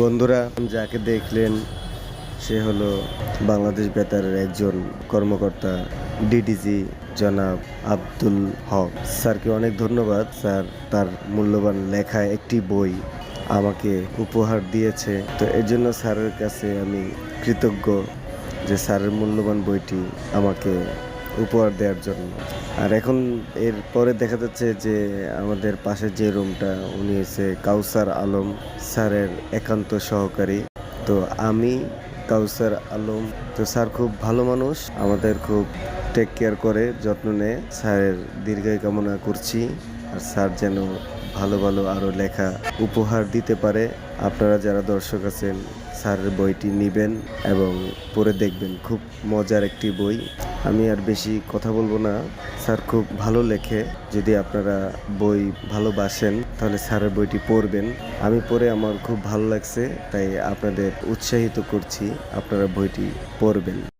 বন্ধুরা, যাকে দেখলেন, সে হলো বাংলাদেশ বেতারের একজন কর্মকর্তা ডিডিজি জনাব আব্দুল হক। স্যারকে অনেক ধন্যবাদ। স্যার তার মূল্যবান লেখা একটি বই আমাকে উপহার দিয়েছে। তো এর জন্য স্যারের কাছে আমি কৃতজ্ঞ যে স্যারের মূল্যবান বইটি আমাকে উপহার দেওয়ার জন্য। আর এখন এর পরে দেখা যাচ্ছে যে আমাদের পাশে যে রুমটা, উনি হচ্ছে কাউসার আলম স্যারের একান্ত সহকারী। তো আমি কাউসার আলম। তো স্যার খুব ভালো মানুষ, আমাদের খুব টেক কেয়ার করে, যত্ন নেয়। স্যারের দীর্ঘায়ু কামনা করছি। আর স্যার যেন ভালো ভালো আরও লেখা উপহার দিতে পারে। আপনারা যারা দর্শক আছেন, স্যারের বইটি নেবেন এবং পড়ে দেখবেন। খুব মজার একটি বই। আমি আর বেশি কথা বলব না। স্যার খুব ভালো লেখে। যদি আপনারা বই ভালোবাসেন, তাহলে স্যারের বইটি পড়বেন। আমি পড়ে আমার খুব ভালো লাগছে, তাই আপনাদের উৎসাহিত করছি। আপনারা বইটি পড়বেন।